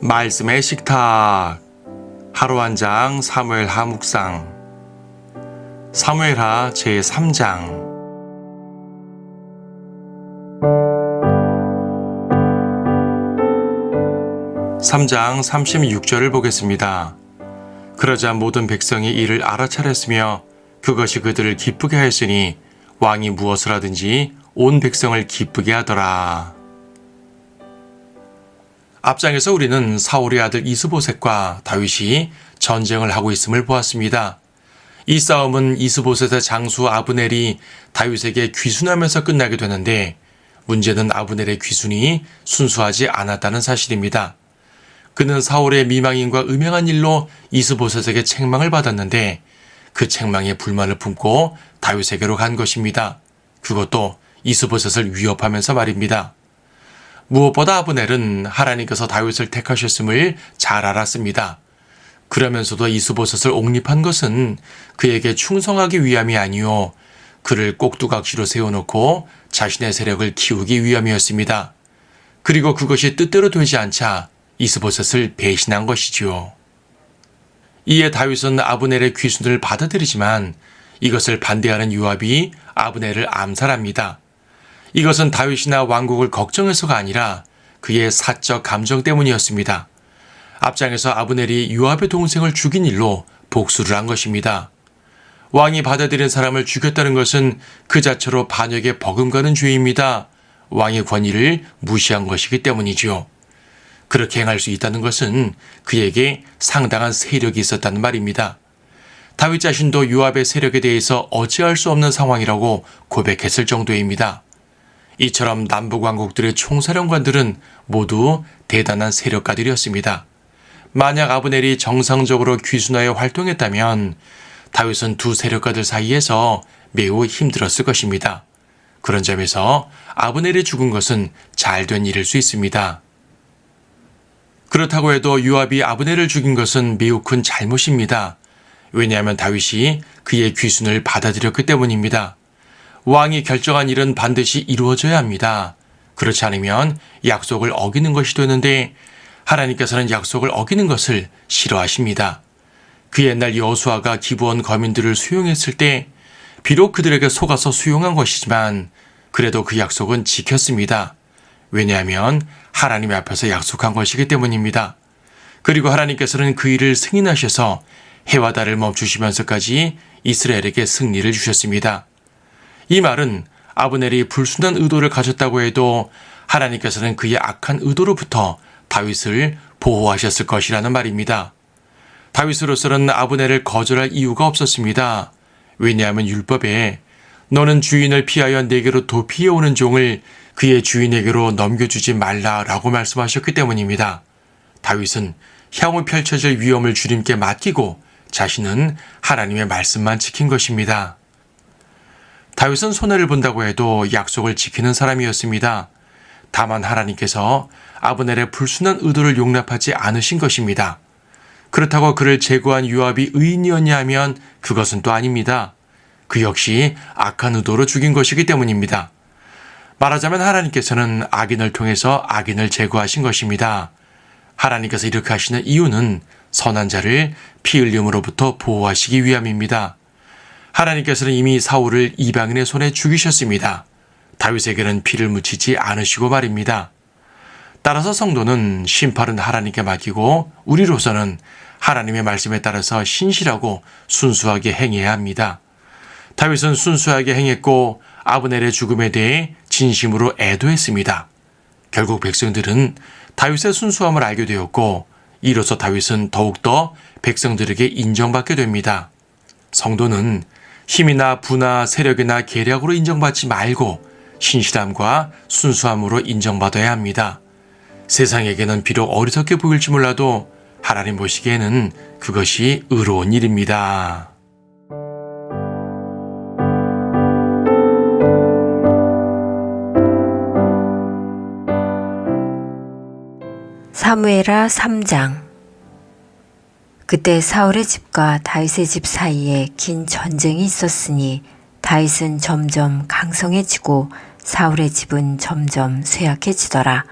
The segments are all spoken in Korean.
말씀의 식탁 하루 한 장 사무엘 하 묵상 사무엘 하 제3장 3장 36절을 보겠습니다. 그러자 모든 백성이 이를 알아차렸으며 그것이 그들을 기쁘게 하였으니 왕이 무엇을 하든지 온 백성을 기쁘게 하더라. 앞장에서 우리는 사울의 아들 이스보셋과 다윗이 전쟁을 하고 있음을 보았습니다. 이 싸움은 이스보셋의 장수 아브넬이 다윗에게 귀순하면서 끝나게 되는데 문제는 아브넬의 귀순이 순수하지 않았다는 사실입니다. 그는 사울의 미망인과 음행한 일로 이스보셋에게 책망을 받았는데 그 책망에 불만을 품고 다윗에게로 간 것입니다. 그것도 이스보셋을 위협하면서 말입니다. 무엇보다 아브넬은 하나님께서 다윗을 택하셨음을 잘 알았습니다. 그러면서도 이스보셋을 옹립한 것은 그에게 충성하기 위함이 아니요 그를 꼭두각시로 세워놓고 자신의 세력을 키우기 위함이었습니다. 그리고 그것이 뜻대로 되지 않자 이스보셋을 배신한 것이지요. 이에 다윗은 아브넬의 귀순을 받아들이지만 이것을 반대하는 요압이 아브넬을 암살합니다. 이것은 다윗이나 왕국을 걱정해서가 아니라 그의 사적 감정 때문이었습니다. 앞장에서 아브넬이 요압의 동생을 죽인 일로 복수를 한 것입니다. 왕이 받아들인 사람을 죽였다는 것은 그 자체로 반역에 버금가는 죄입니다. 왕의 권위를 무시한 것이기 때문이지요. 그렇게 행할 수 있다는 것은 그에게 상당한 세력이 있었다는 말입니다. 다윗 자신도 요압의 세력에 대해서 어찌할 수 없는 상황이라고 고백했을 정도입니다. 이처럼 남북 왕국들의 총사령관들은 모두 대단한 세력가들이었습니다. 만약 아브넬이 정상적으로 귀순하여 활동했다면 다윗은 두 세력가들 사이에서 매우 힘들었을 것입니다. 그런 점에서 아브넬이 죽은 것은 잘 된 일일 수 있습니다. 그렇다고 해도 요압이 아브넬을 죽인 것은 매우 큰 잘못입니다. 왜냐하면 다윗이 그의 귀순을 받아들였기 때문입니다. 왕이 결정한 일은 반드시 이루어져야 합니다. 그렇지 않으면 약속을 어기는 것이 되는데 하나님께서는 약속을 어기는 것을 싫어하십니다. 그 옛날 여수아가 기부원 거민들을 수용했을 때 비록 그들에게 속아서 수용한 것이지만 그래도 그 약속은 지켰습니다. 왜냐하면 하나님 앞에서 약속한 것이기 때문입니다. 그리고 하나님께서는 그 일을 승인하셔서 해와 달을 멈추시면서까지 이스라엘에게 승리를 주셨습니다. 이 말은 아브넬이 불순한 의도를 가졌다고 해도 하나님께서는 그의 악한 의도로부터 다윗을 보호하셨을 것이라는 말입니다. 다윗으로서는 아브넬을 거절할 이유가 없었습니다. 왜냐하면 율법에 너는 주인을 피하여 내게로 도피해 오는 종을 그의 주인에게로 넘겨주지 말라라고 말씀하셨기 때문입니다. 다윗은 향후 펼쳐질 위험을 주님께 맡기고 자신은 하나님의 말씀만 지킨 것입니다. 다윗은 손해를 본다고 해도 약속을 지키는 사람이었습니다. 다만 하나님께서 아브넬의 불순한 의도를 용납하지 않으신 것입니다. 그렇다고 그를 제거한 요압이 의인이었냐 하면 그것은 또 아닙니다. 그 역시 악한 의도로 죽인 것이기 때문입니다. 말하자면 하나님께서는 악인을 통해서 악인을 제거하신 것입니다. 하나님께서 이렇게 하시는 이유는 선한 자를 피 흘림으로부터 보호하시기 위함입니다. 하나님께서는 이미 사울을 이방인의 손에 죽이셨습니다. 다윗에게는 피를 묻히지 않으시고 말입니다. 따라서 성도는 심판은 하나님께 맡기고 우리로서는 하나님의 말씀에 따라서 신실하고 순수하게 행해야 합니다. 다윗은 순수하게 행했고 아브넬의 죽음에 대해 진심으로 애도했습니다. 결국 백성들은 다윗의 순수함을 알게 되었고 이로써 다윗은 더욱더 백성들에게 인정받게 됩니다. 성도는 힘이나 부나 세력이나 계략으로 인정받지 말고 신실함과 순수함으로 인정받아야 합니다. 세상에게는 비록 어리석게 보일지 몰라도 하나님 보시기에는 그것이 의로운 일입니다. 사무에라 3장 그때 사울의 집과 다윗의 집 사이에 긴 전쟁이 있었으니 다윗은 점점 강성해지고 사울의 집은 점점 쇠약해지더라.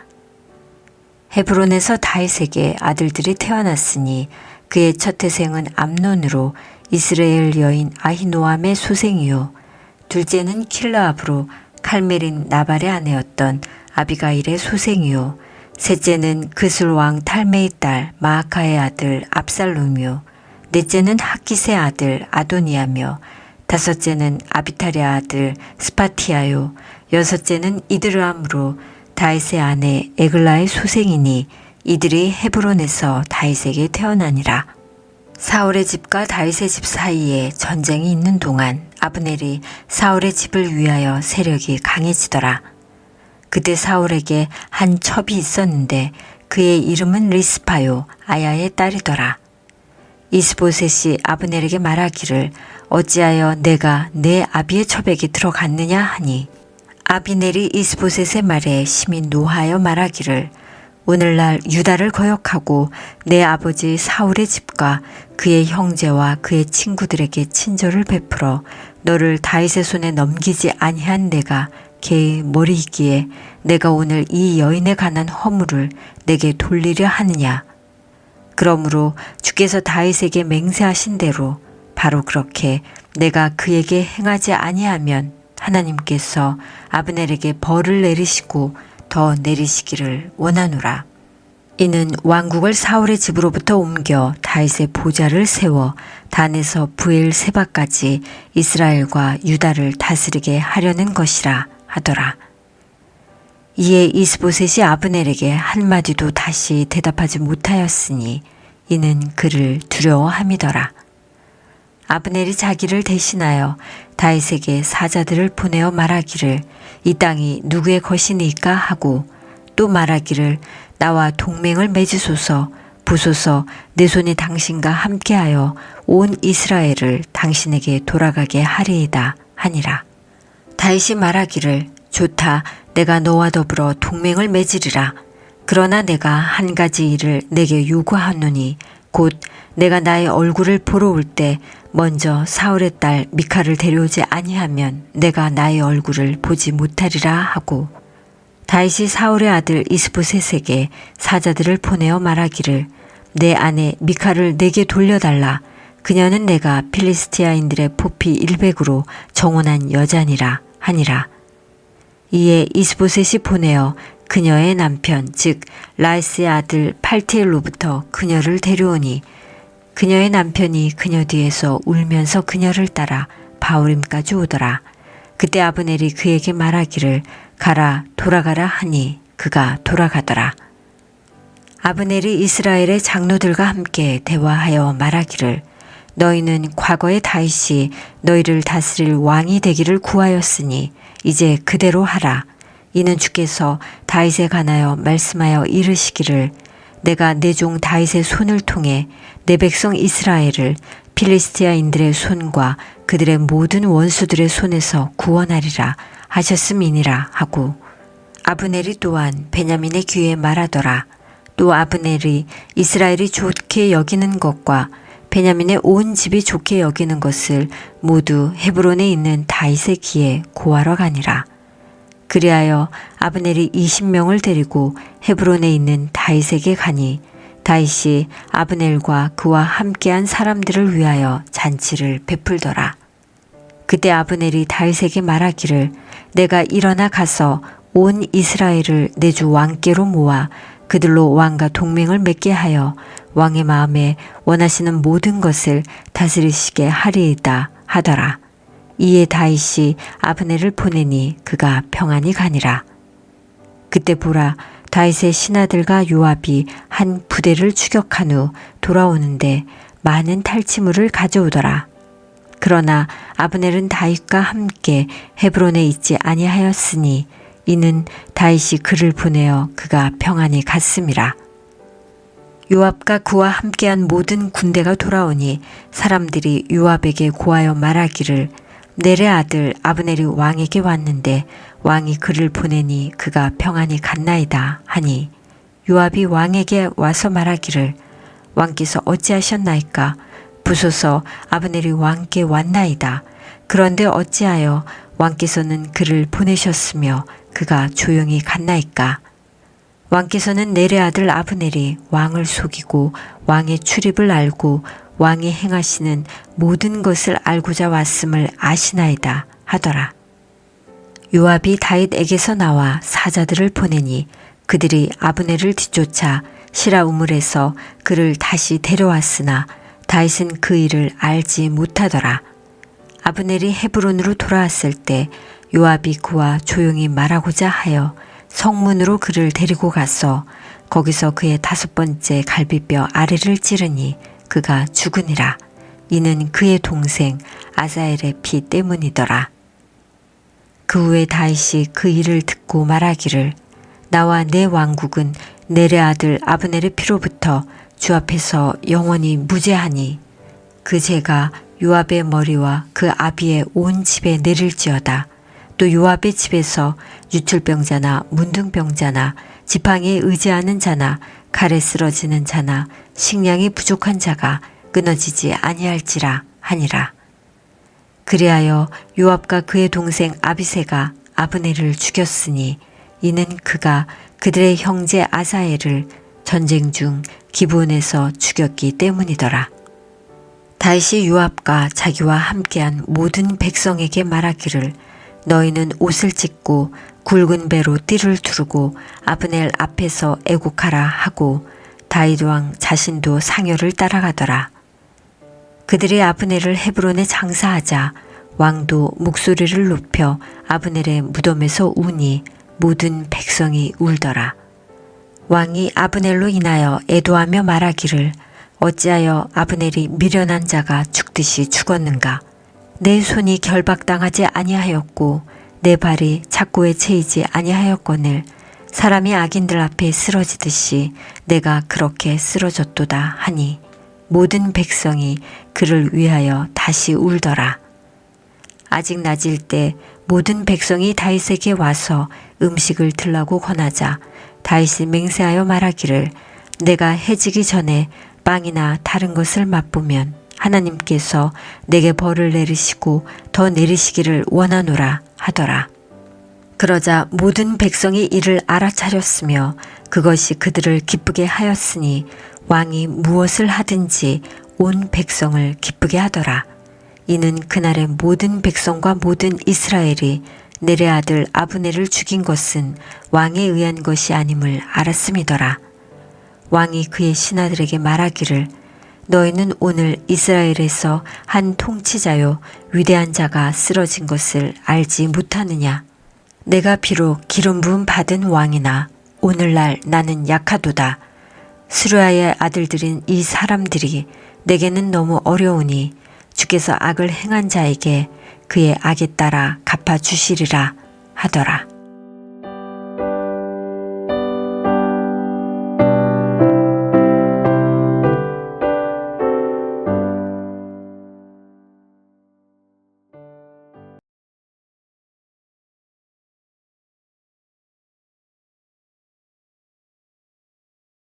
헤브론에서 다윗에게 아들들이 태어났으니 그의 첫 태생은 암논으로 이스라엘 여인 아히노암의 소생이요 둘째는 킬라압으로 칼메린 나발의 아내였던 아비가일의 소생이요 셋째는 그술 왕 탈메의 딸 마아카의 아들 압살롬이요 넷째는 하깃의 아들 아도니아며 다섯째는 아비탈의 아들 스파티아요 여섯째는 이드르암으로 다윗의 아내 에글라의 소생이니 이들이 헤브론에서 다윗에게 태어나니라. 사울의 집과 다윗의 집 사이에 전쟁이 있는 동안 아브넬이 사울의 집을 위하여 세력이 강해지더라. 그때 사울에게 한 첩이 있었는데 그의 이름은 리스파요 아야의 딸이더라. 이스보셋이 아브넬에게 말하기를 어찌하여 내가 내 아비의 첩에게 들어갔느냐 하니 아비넬이 이스보셋의 말에 심히 노하여 말하기를 오늘날 유다를 거역하고 내 아버지 사울의 집과 그의 형제와 그의 친구들에게 친절을 베풀어 너를 다윗의 손에 넘기지 아니한 내가 개의 머리이기에 내가 오늘 이 여인에 관한 허물을 내게 돌리려 하느냐 그러므로 주께서 다윗에게 맹세하신 대로 바로 그렇게 내가 그에게 행하지 아니하면 하나님께서 아브넬에게 벌을 내리시고 더 내리시기를 원하노라. 이는 왕국을 사울의 집으로부터 옮겨 다윗의 보좌를 세워 단에서 부엘 세바까지 이스라엘과 유다를 다스리게 하려는 것이라 하더라. 이에 이스보셋이 아브넬에게 한마디도 다시 대답하지 못하였으니 이는 그를 두려워함이더라. 아브넬이 자기를 대신하여 다윗에게 사자들을 보내어 말하기를 이 땅이 누구의 것이니까 하고 또 말하기를 나와 동맹을 맺으소서 부소서 내 손이 당신과 함께하여 온 이스라엘을 당신에게 돌아가게 하리이다 하니라. 다윗이 말하기를 좋다 내가 너와 더불어 동맹을 맺으리라. 그러나 내가 한 가지 일을 내게 요구하노니 곧 내가 나의 얼굴을 보러 올 때 먼저 사울의 딸 미카를 데려오지 아니하면 내가 나의 얼굴을 보지 못하리라 하고 다윗이 사울의 아들 이스보셋에게 사자들을 보내어 말하기를 내 아내 미카를 내게 돌려달라 그녀는 내가 필리스티아인들의 포피 일백으로 정원한 여자니라 하니라 이에 이스보셋이 보내어 그녀의 남편 즉 라이스의 아들 팔티엘로부터 그녀를 데려오니 그녀의 남편이 그녀 뒤에서 울면서 그녀를 따라 바울임까지 오더라. 그때 아브넬이 그에게 말하기를 가라 돌아가라 하니 그가 돌아가더라. 아브넬이 이스라엘의 장로들과 함께 대화하여 말하기를 너희는 과거의 다윗이 너희를 다스릴 왕이 되기를 구하였으니 이제 그대로 하라. 이는 주께서 다윗에 관하여 말씀하여 이르시기를 내가 내 종 다윗의 손을 통해 내 백성 이스라엘을 필리스티아인들의 손과 그들의 모든 원수들의 손에서 구원하리라 하셨음이니라 하고 아브넬이 또한 베냐민의 귀에 말하더라. 또 아브넬이 이스라엘이 좋게 여기는 것과 베냐민의 온 집이 좋게 여기는 것을 모두 헤브론에 있는 다윗의 귀에 고하러 가니라. 그리하여 아브넬이 20명을 데리고 헤브론에 있는 다윗에게 가니 다윗이 아브넬과 그와 함께한 사람들을 위하여 잔치를 베풀더라. 그때 아브넬이 다윗에게 말하기를 내가 일어나 가서 온 이스라엘을 내 주 왕께로 모아 그들로 왕과 동맹을 맺게 하여 왕의 마음에 원하시는 모든 것을 다스리시게 하리이다 하더라. 이에 다윗이 아브넬을 보내니 그가 평안히 가니라. 그때 보라 다윗의 신하들과 요압이 한 부대를 추격한 후 돌아오는데 많은 탈취물을 가져오더라. 그러나 아브넬은 다윗과 함께 헤브론에 있지 아니하였으니 이는 다윗이 그를 보내어 그가 평안히 갔음이라. 요압과 그와 함께한 모든 군대가 돌아오니 사람들이 요압에게 고하여 말하기를 넬의 아들 아브넬이 왕에게 왔는데 왕이 그를 보내니 그가 평안히 갔나이다 하니 요압이 왕에게 와서 말하기를 왕께서 어찌하셨나이까 부소서 아브넬이 왕께 왔나이다 그런데 어찌하여 왕께서는 그를 보내셨으며 그가 조용히 갔나이까 왕께서는 내레 아들 아브넬이 왕을 속이고 왕의 출입을 알고 왕이 행하시는 모든 것을 알고자 왔음을 아시나이다 하더라. 요압이 다윗에게서 나와 사자들을 보내니 그들이 아브넬을 뒤쫓아 시라 우물에서 그를 다시 데려왔으나 다윗은 그 일을 알지 못하더라. 아브넬이 헤브론으로 돌아왔을 때 요압이 그와 조용히 말하고자 하여 성문으로 그를 데리고 가서 거기서 그의 다섯 번째 갈비뼈 아래를 찌르니 그가 죽으니라. 이는 그의 동생 아자엘의 피 때문이더라. 그 후에 다윗이 그 일을 듣고 말하기를 나와 내 왕국은 내레 아들 아브넬의 피로부터 주 앞에서 영원히 무죄하니 그 죄가 요압의 머리와 그 아비의 온 집에 내릴지어다. 또 요압의 집에서 유출병자나 문둥병자나 지팡이에 의지하는 자나 칼에 쓰러지는 자나 식량이 부족한 자가 끊어지지 아니할지라 하니라. 그리하여 요압과 그의 동생 아비세가 아브넬을 죽였으니 이는 그가 그들의 형제 아사엘을 전쟁 중 기브온에서 죽였기 때문이더라. 다윗이 요압과 자기와 함께한 모든 백성에게 말하기를 너희는 옷을 찢고 굵은 배로 띠를 두르고 아브넬 앞에서 애곡하라 하고 다윗 왕 자신도 상여를 따라가더라. 그들이 아브넬을 헤브론에 장사하자 왕도 목소리를 높여 아브넬의 무덤에서 우니 모든 백성이 울더라. 왕이 아브넬로 인하여 애도하며 말하기를 어찌하여 아브넬이 미련한 자가 죽듯이 죽었는가? 내 손이 결박당하지 아니하였고 내 발이 착고에 채이지 아니하였거늘 사람이 악인들 앞에 쓰러지듯이 내가 그렇게 쓰러졌도다 하니 모든 백성이 그를 위하여 다시 울더라. 아직 낮일 때 모든 백성이 다윗에게 와서 음식을 들라고 권하자 다윗이 맹세하여 말하기를 내가 해지기 전에 빵이나 다른 것을 맛보면 하나님께서 내게 벌을 내리시고 더 내리시기를 원하노라 하더라. 그러자 모든 백성이 이를 알아차렸으며 그것이 그들을 기쁘게 하였으니 왕이 무엇을 하든지 온 백성을 기쁘게 하더라. 이는 그날의 모든 백성과 모든 이스라엘이 내레 아들 아브넬을 죽인 것은 왕에 의한 것이 아님을 알았음이더라. 왕이 그의 신하들에게 말하기를 너희는 오늘 이스라엘에서 한 통치자요 위대한 자가 쓰러진 것을 알지 못하느냐? 내가 비록 기름 부음 받은 왕이나 오늘날 나는 약하도다. 스루야의 아들들인 이 사람들이 내게는 너무 어려우니 주께서 악을 행한 자에게 그의 악에 따라 갚아 주시리라 하더라